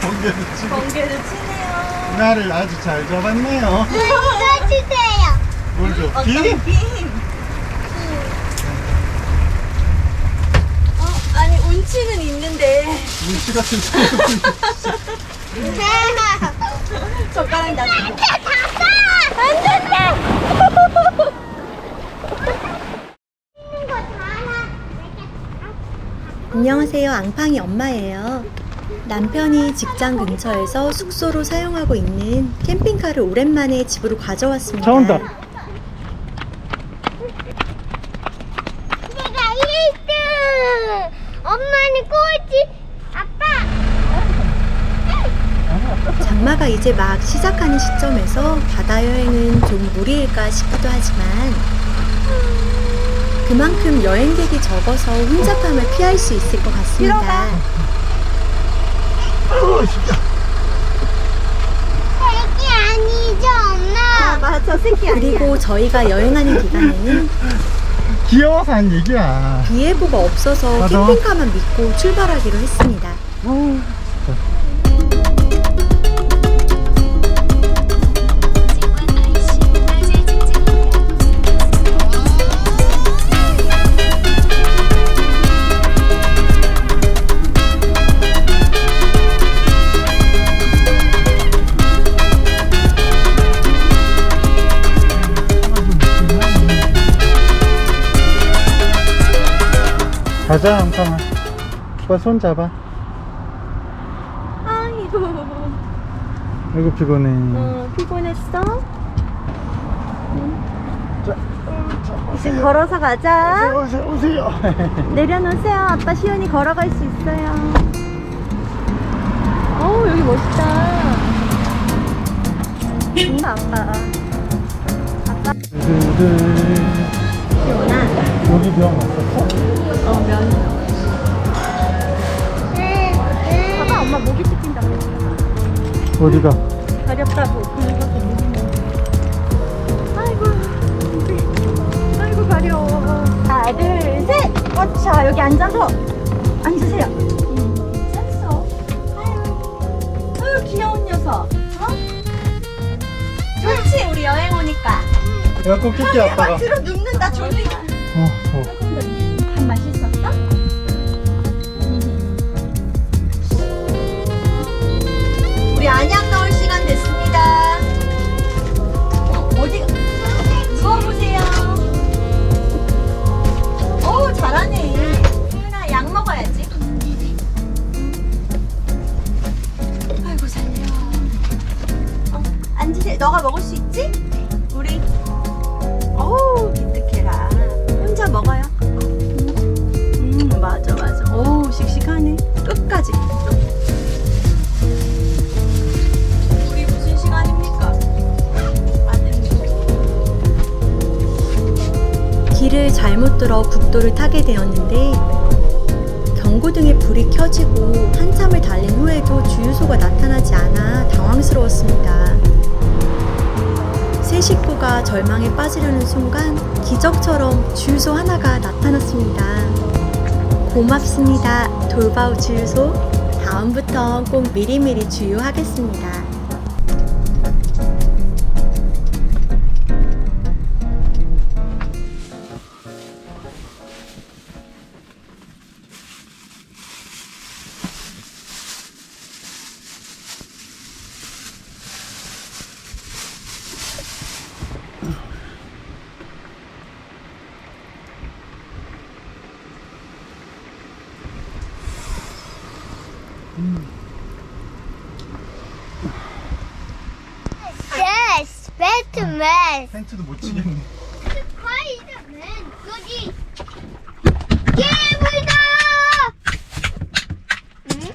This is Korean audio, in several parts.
번개를 치고 번개를 치네요. 나를 아주 잘 잡았네요. 이거 주세요. 뭘 줘? 어떤 비? 빔? 어, 아니 운치는 있는데 눈치 같은 소리. 젓가락 놔주고. 안 된다. 안 녕하세요. 앙팡이 엄마예요. 남편이 직장 근처에서 숙소로 사용하고 있는 캠핑카를 오랜만에 집으로 가져왔습니다. 차 온다. 내가 1등. 엄마는 꼴찌. 아빠. 장마가 이제 막 시작하는 시점에서 바다 여행은 좀 무리일까 싶기도 하지만 그만큼 여행객이 적어서 혼잡함을 피할 수 있을 것 같습니다. 애기 아니죠, 엄마? 맞아 새끼 그리고 저희가 여행하는 기간에는 귀여워서 한 얘기야. 비 예보가 없어서 맞아. 캠핑카만 믿고 출발하기로 했습니다. 가자, 한팡아. 오빠 손 잡아. 아이고, 아이고, 피곤해. 어, 피곤했어? 자, 이제 걸어서 가자. 오세요, 오세요. 내려놓으세요. 아빠 시연이 걸어갈 수 있어요. 어우, 여기 멋있다. 엄마, 아빠. 아빠, 시연아. 여기 병 왔었어? 어, 면. 봐봐, 엄마 모기 뜯긴다고. 어디가? 가렵다고. 모기 아이고. 아이고, 가려워. 하나, 둘, 셋! 어차, 여기 앉아서. 앉으세요. 됐어. 아유, 아유, 귀여운 녀석. 어? 좋지, 우리 여행 오니까. 에어컨 킬게, 아빠가. 뒤로 눕는다, 졸리. 어, 어. 밥 맛있었어? 우리 안약 넣을 시간 됐습니다. 어, 어디? 누워보세요. 오, 잘하네. 하나 약 먹어야지. 아이고, 살려. 어, 앉으세요. 너가 먹을 수 있지? 국도를 타게 되었는데 경고등에 불이 켜지고 한참을 달린 후에도 주유소가 나타나지 않아 당황스러웠습니다. 세 식구가 절망에 빠지려는 순간 기적처럼 주유소 하나가 나타났습니다. 고맙습니다. 돌바우 주유소. 다음부터 꼭 미리미리 주유하겠습니다. Batman. 텐트도 못 치겠네. 스파이더맨 여기 깨물다. 응?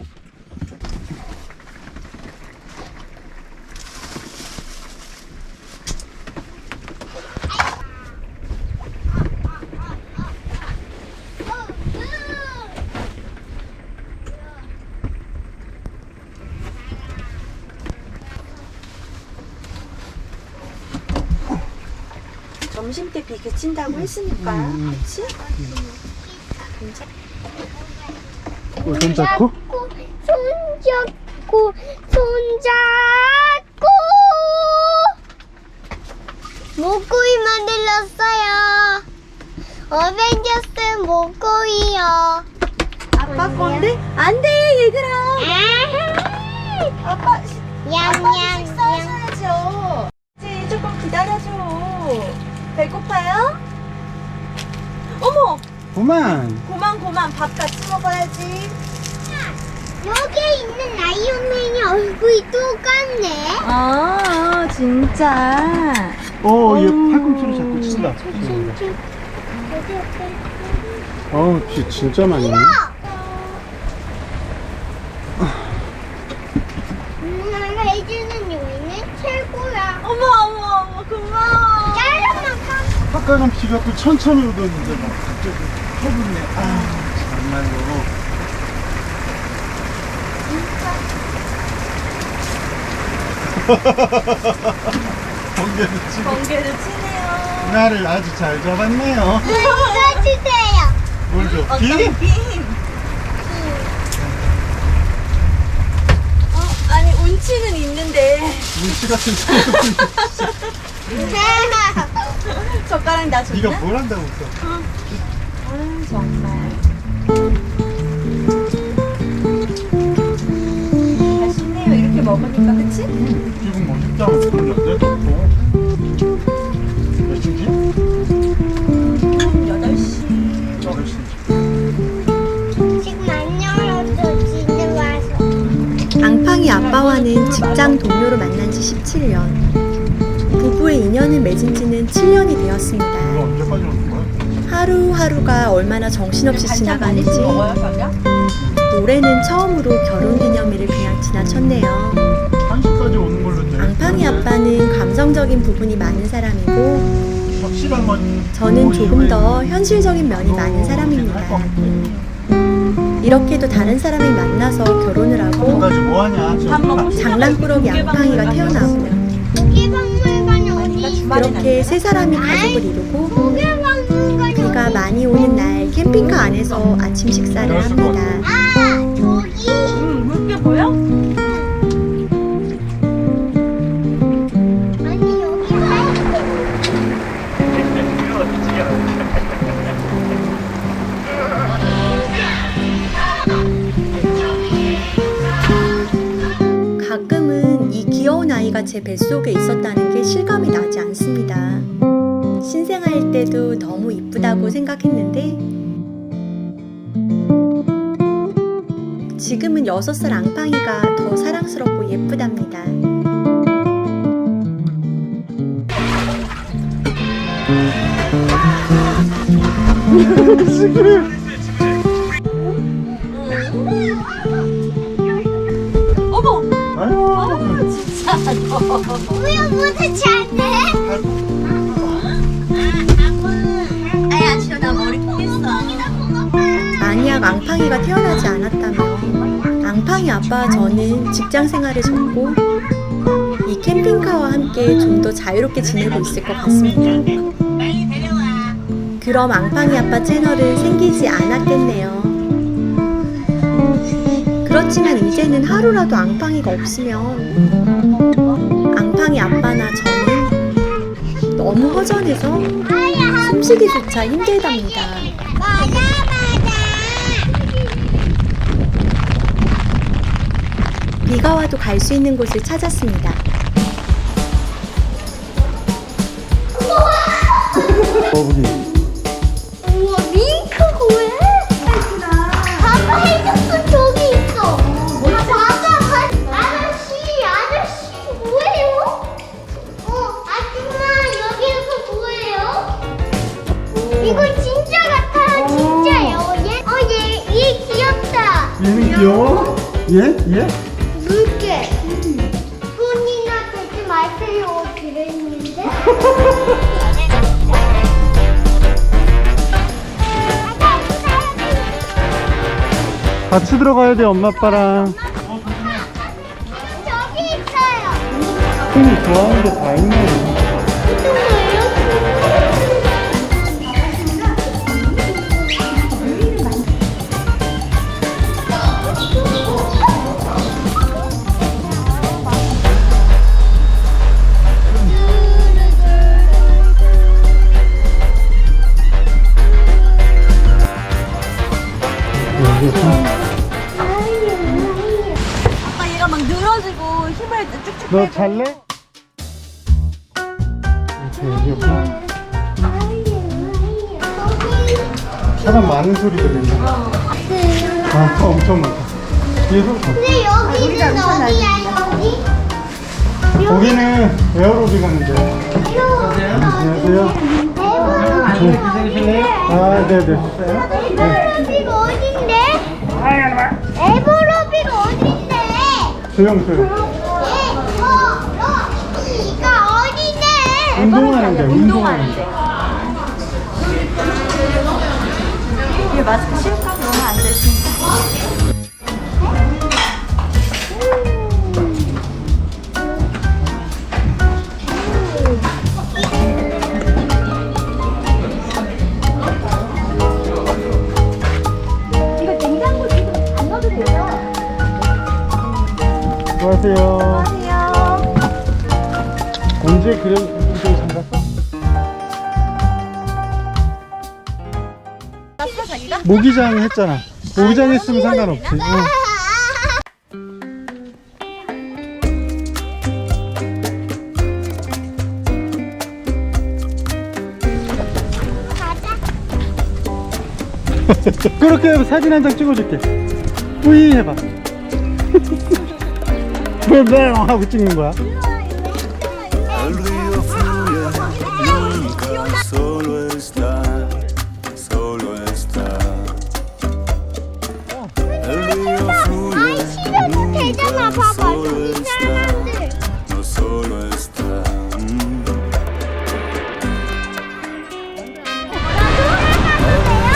점심 때 비 그친다고 했으니까. 그치? 괜찮? 어, 손 잡고? 손 잡고 손 잡고 목걸이 만들었어요 어벤져스 목걸이요 아빠 건데? 안 돼, 얘들아. 아빠, 시- 아빠 얌얌얌 식사하셔야죠. 이제 조금 기다려줘. 배고파요? 어머, 그만. 고만 고만 밥 같이 먹어야지. 여기 있는 아이언맨이 얼굴이 똑같네 아, 진짜. 어, 얘 음. 팔꿈치로 자꾸 친다. 어우, 비 진짜 많이 오네. 누나가 해주는 요리는 최고야 어머, 어머, 어머, 고마워. 짜장면 사 아까는 비가 또 천천히 오더니 막 갑자기 퍼붓네. 아, 정말로. 번개도 치고 번개도 치네요. 나를 아주 잘 잡았네요. 이거 주세요 뭘 줘? 어떤 비? 빔? 어, 아니 운치는 있는데 눈치 같은 소리. 젓가락 나 줬나? 네가 뭘 한다고 했어? 아, 정말. 맛있네요. 이렇게 먹으니까, 그치? 기분 멋있다. 문 연대 덮고. 몇 시지? 8시. 8시. 지금 안 열어줘 지금 와서 앙팡이 아빠와는 직장 동료로 만난 지 17년. 부부의 인연을 맺은 지는 7년이 이거 되었습니다. 언제까지 오는 거야? 하루하루가 얼마나 정신없이 지나가는지? 올해는 처음으로 결혼 기념일을 그냥 지나쳤네요. 1시까지 오는 걸로 돼. 앙팡이 아빠는 감성적인 부분이 많은 사람이고 확실한 건 저는 뭐 조금 더 현실적인 면이 뭐 많은 사람입니다. 이렇게도 다른 사람을 만나서 결혼을 하고 뭐 하냐? 장난꾸러기 앙팡이가 태어나고 그렇게 세 사람이 가족을 이루고 비가 많이 오는 날 캠핑카 안에서 아침 식사를 합니다. 가끔은 이 귀여운 아이가 제 뱃속에 있었다는 6살 앙팡이가 더 사랑스럽고 예쁘답니다. 어머! 아유, 진짜 너. 왜 못하지 않네? 아야, 지효 나 머리 콩했어. 만약 앙팡이가 태어나지 않았다면 앙팡이 아빠와 저는 직장 생활을 접고 이 캠핑카와 함께 좀 더 자유롭게 지내고 있을 것 같습니다. 그럼 앙팡이 아빠 채널은 생기지 않았겠네요. 그렇지만 이제는 하루라도 앙팡이가 없으면 앙팡이 아빠나 저는 너무 허전해서 숨쉬기조차 힘들답니다. 맞아 맞아 비가 와도 갈 수 있는 곳을 찾았습니다. 거북이. 우와 밍크가 왜? 봐봐 해적선 저기 있어 봐봐 봐 아저씨 아저씨 뭐예요? 어 아줌마 여기서 뭐예요? 이거 진짜 같아요 진짜요 얘? 어얘얘 귀엽다 얘는 귀여워? 얘? 얘? 물개 손이나 대지 마세요 그랬는데 같이 들어가야 돼, 엄마, 아빠랑. 저기 있어요 손이 좋아하는 게 다 있네. 너. 잘래? 이렇게. 사람 많은 소리 들린다. 아, 엄청 많다. 뒤에서 봐. 근데 여기는 어디야 여기? 거기는 에어로빅 하는데. 안녕하세요. 에버로빅 아, 네네. 에버로빅 어딘데? 에버로빅 어딘데? 조용, 조용. 운동하는데, 운동하는데. 이게 마스크 실까? 너무 안 되지. 이거 냉장고 지금 안 넣어도 돼요? 안녕하세요. 모기장 했잖아. 모기장 했으면 상관없지. 응. 그렇게 사진 한 장 찍어줄게. 뿌이 해봐. 왜왜 하고 찍는 거야?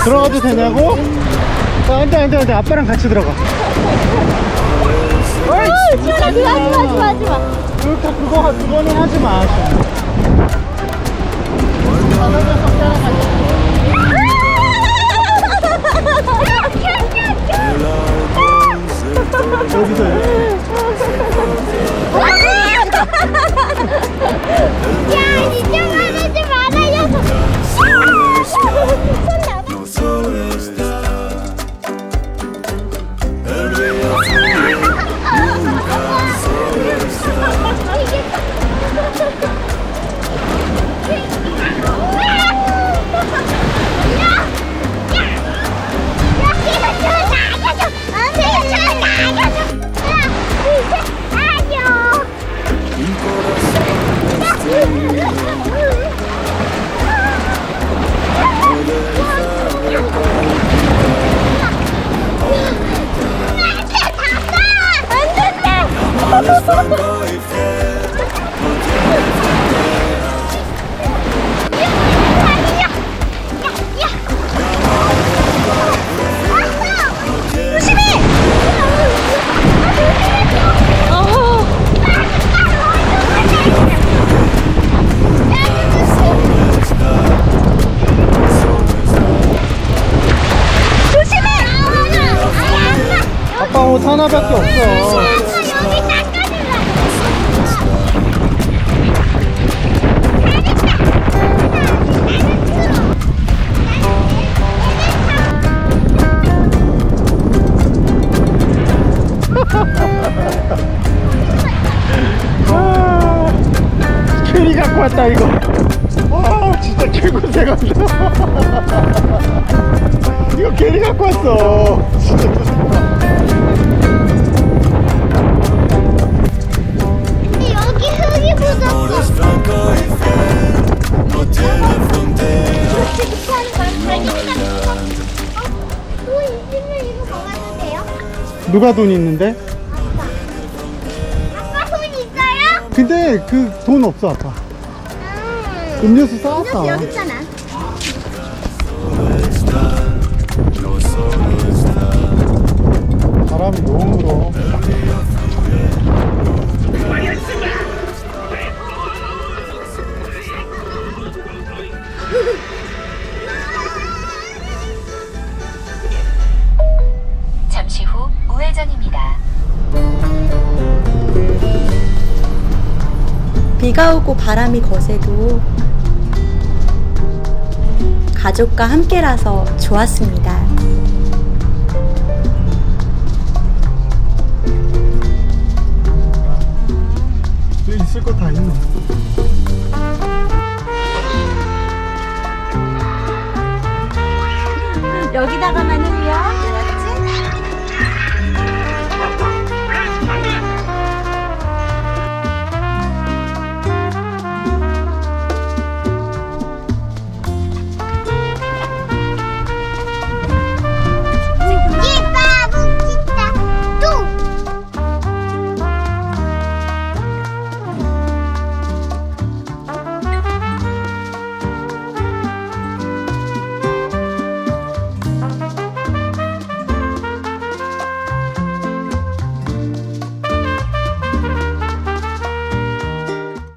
들어가도 되냐고? 아, 안 돼 안 돼 안 돼 아빠랑 같이 들어가. 어이 지원아 그거 하지 마 하지 마 하지 마 그렇게 그거 그거는 하지 마. Se 여기서 왔다 이거. 아 진짜 개고생한다. 이거 괜히 갖고 왔어. 진짜. 근데 여기 흙이 묻었어. y fiel. No tiene frontera. 돈 있으면 이거 먹어도 돼요? 누가 돈 있는데? 아빠 돈 있어요? 근데 그 돈 없어 아빠. 음료수 싸왔다. 여기 있잖아. 바람이 너무 불어. 잠시 후 우회전입니다. 비가 오고 바람이 거세도 가족과 함께라서 좋았습니다. 있을 거 다 있네. 여기다가만